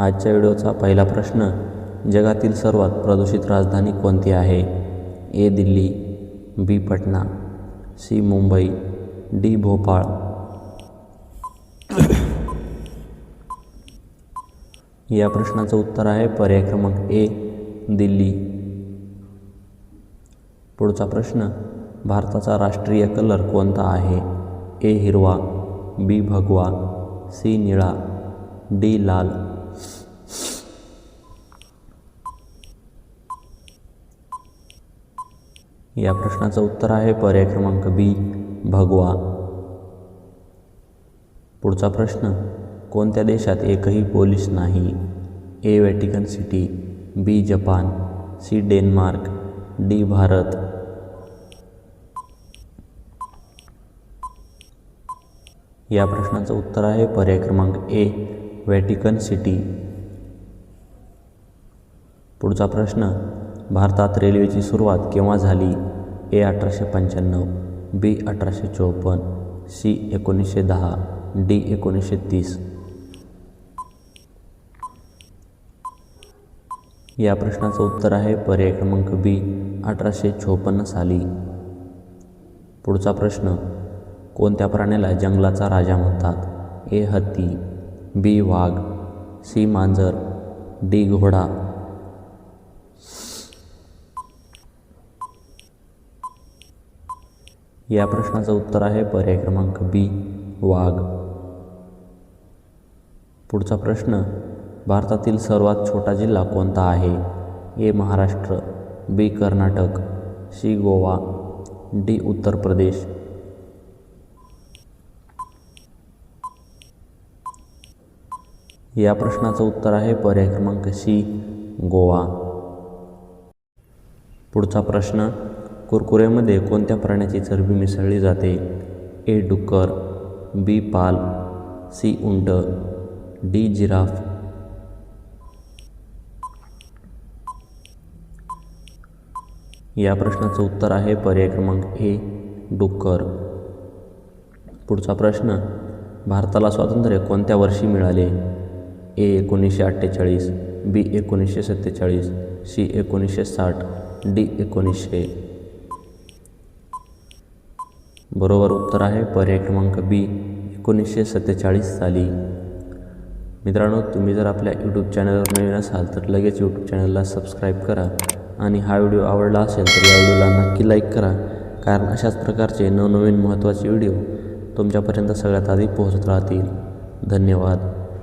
आजच्या व्हिडिओचा पहिला प्रश्न जगातील सर्वात प्रदूषित राजधानी कोणती आहे? A Delhi B Patna C Mumbai D Bhopal. या प्रश्नाचं उत्तर आहे पर्याय क्रमांक ए दिल्ली. पुढचा प्रश्न भारताचा राष्ट्रीय कलर कोणता आहे? ए हिरवा बी भगवा सी निळा डी लाल. या प्रश्नाचं उत्तर आहे पर्याय क्रमांक बी भगवा. पुढचा प्रश्न कोणत्या देशात एकही पोलीस नाही? A Vatican City B Japan C Denmark D Bharat. या प्रश्नाचं उत्तर आहे पर्याय क्रमांक ए व्हॅटिकन सिटी. पुढचा प्रश्न भारतात रेल्वेची सुरुवात केव्हा झाली? ए अठराशे पंच्याण्णव बी अठराशे चोपन्न सी एकोणीसशे दहा डी एकोणीसशे तीस. या प्रश्नाचं उत्तर आहे पर्याय क्रमांक बी अठराशे चोपन्न साली. पुढचा प्रश्न कोणत्या प्राण्याला जंगलाचा राजा म्हणतात? ए हत्ती बी वाघ सी मांजर डी घोडा. या प्रश्नाचं उत्तर आहे पर्याय क्रमांक बी वाघ. पुढचा प्रश्न भारतातील सर्वात छोटा जिल्हा कोणता आहे? A Maharashtra B Karnataka C Goa D Uttar Pradesh. या प्रश्नाचं उत्तर आहे पर्याय क्रमांक सी गोवा. पुढचा प्रश्न कुरकुऱ्यामध्ये कोणत्या प्राण्याची चरबी मिसळली जाते? ए डुक्कर बी पाल सी उंट डी जिराफ. या प्रश्नाचं उत्तर आहे पर्याय क्रमांक ए डुक्कर. पुढचा प्रश्न भारताला स्वातंत्र्य कोणत्या वर्षी मिळाले? ए एकोणीसशे अठ्ठेचाळीस बी एकोणीसशे सत्तेचाळीस सी एकोणीसशे साठ डी एकोणीसशे. बरोबर उत्तर आहे पर्याय क्रमांक बी एकोणीसशे सत्तेचाळीस साली. मित्रांनो तुम्ही जर आपल्या यूट्यूब चॅनलवर नवीन असाल तर लगेच यूट्यूब चॅनलला सबस्क्राईब करा आणि हा व्हिडिओ आवडला असेल तर या व्हिडिओला नक्की लाईक करा. कारण अशाच प्रकारचे नवनवीन महत्त्वाचे व्हिडिओ तुमच्यापर्यंत सगळ्यात आधी पोहोचत राहतील. धन्यवाद.